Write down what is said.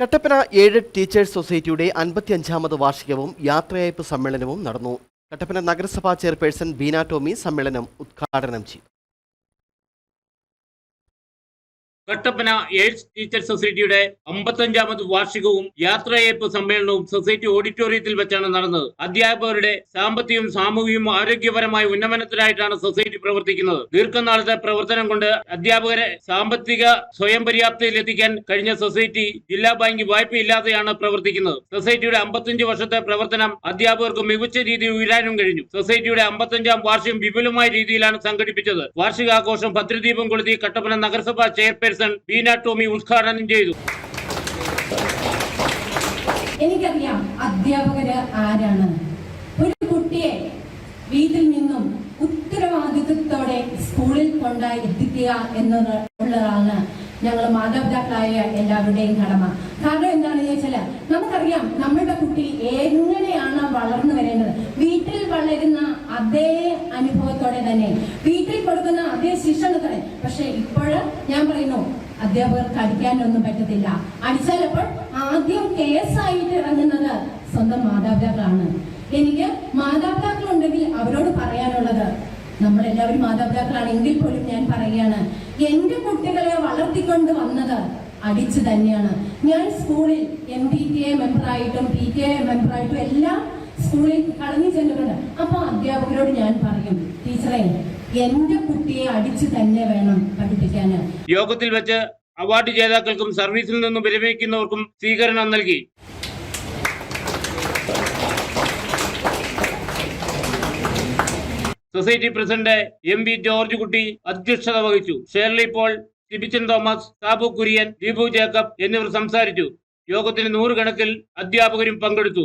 കട്ടപ്പന ഏഴ് ടീച്ചേഴ്സ് സൊസൈറ്റിയുടെ അൻപത്തിയഞ്ചാമത് വാർഷികവും യാത്രയയപ്പ് സമ്മേളനവും നടന്നു. കട്ടപ്പന നഗരസഭാ ചെയർപേഴ്സൺ ബീന ടോമി സമ്മേളനം ഉദ്ഘാടനം ചെയ്തു. കട്ടപ്പന എയ്ഡ്സ് ടീച്ചർ സൊസൈറ്റിയുടെ അമ്പത്തഞ്ചാമത് വാർഷികവും യാത്രയയപ്പ് സമ്മേളനവും സൊസൈറ്റി ഓഡിറ്റോറിയത്തിൽ വെച്ചാണ് നടന്നത്. അധ്യാപകരുടെ സാമ്പത്തികവും സാമൂഹികവും ആരോഗ്യപരമായ ഉന്നമനത്തിനായിട്ടാണ് സൊസൈറ്റി പ്രവർത്തിക്കുന്നത്. ദീർഘനാളത്തെ പ്രവർത്തനം കൊണ്ട് അധ്യാപകരെ സാമ്പത്തിക സ്വയം പര്യാപ്തയിലെത്തിക്കാൻ കഴിഞ്ഞ സൊസൈറ്റി ജില്ലാ ബാങ്ക് വായ്പയില്ലാതെയാണ് പ്രവർത്തിക്കുന്നത്. സൊസൈറ്റിയുടെ അമ്പത്തഞ്ച് വർഷത്തെ പ്രവർത്തനം അധ്യാപകർക്ക് മികച്ച രീതിയിൽ ഉയരാനും കഴിഞ്ഞു. സൊസൈറ്റിയുടെ അമ്പത്തഞ്ചാം വാർഷികം വിപുലമായ രീതിയിലാണ് സംഘടിപ്പിച്ചത്. വാർഷികാഘോഷം ഭദ്രദീപം കൊളുത്തി കട്ടപ്പന നഗരസഭാ ചെയർപേഴ്സൺ ബീന ടോമി ഉദ്ഘാടനം ചെയ്തു. എനിക്കറിയാം അധ്യാപകര് ആരാണ്. ഒരു കുട്ടിയെ വീട്ടിൽ നിന്നും ഉത്തരവാദിത്വത്തോടെ സ്കൂളിൽ കൊണ്ടായി എത്തിക്കുക എന്നത് ഉള്ളതാണ് ഞങ്ങൾ മാതാപിതാക്കളായ എല്ലാവരുടെയും കടമ. കാരണം എന്താണെന്ന് ചോദിച്ചാൽ നമുക്കറിയാം നമ്മളുടെ കുട്ടി എങ്ങനെയാണ് വളർന്നു വരേണ്ടത് വീട്ടിൽ വളരുന്ന അതേ അനുഭവത്തോടെ തന്നെ. വീട്ടിൽ കൊടുക്കുന്ന അതേ ശിക്ഷണത്തോടെ പക്ഷെ ഇപ്പോഴ് ഞാൻ പറയുന്നു അധ്യാപകർക്ക് അടിക്കാനൊന്നും പറ്റത്തില്ല. അടിച്ചാലപ്പോൾ ആദ്യം കേസായിട്ട് ഇറങ്ങുന്നത് സ്വന്തം മാതാപിതാക്കളാണ്. എനിക്ക് മാതാപിതാക്കൾ ഉണ്ടെങ്കിൽ അവരോട് പറയാനുള്ളത് നമ്മളെല്ലാവരും മാതാപിതാക്കളാണ് എങ്കിൽ പോലും ഞാൻ പറയുകയാണ് എന്റെ കുട്ടികളെ വളർത്തിക്കൊണ്ട് വന്നത് അടിച്ചു തന്നെയാണ്. ഞാൻ സ്കൂളിൽ എം പി എ മെമ്പറായിട്ടും പി എ മെമ്പറായിട്ടും എല്ലാം സ്കൂളിൽ കളഞ്ഞു ചെല്ലുന്നുണ്ട്. അപ്പൊ അധ്യാപകരോട് ഞാൻ പറയും ടീച്ചറെ എന്റെ കുട്ടിയെ അടിച്ചു തന്നെ വേണം പഠിപ്പിക്കാന്. യോഗത്തിൽ വെച്ച് അവാർഡ് ജേതാക്കൾക്കും സർവീസിൽ നിന്നും വിരമിക്കുന്നവർക്കും സ്വീകരണം നൽകി. Society president M V George Kutty അധ്യക്ഷത വഹിച്ചു. Shirley Paul Tibichan Thomas Sabu Kurian Deepu Jacob എന്നിവർ സംസാരിച്ചു. യോഗത്തിന് നൂറുകണക്കിൽ അധ്യാപകരും പങ്കെടുത്തു.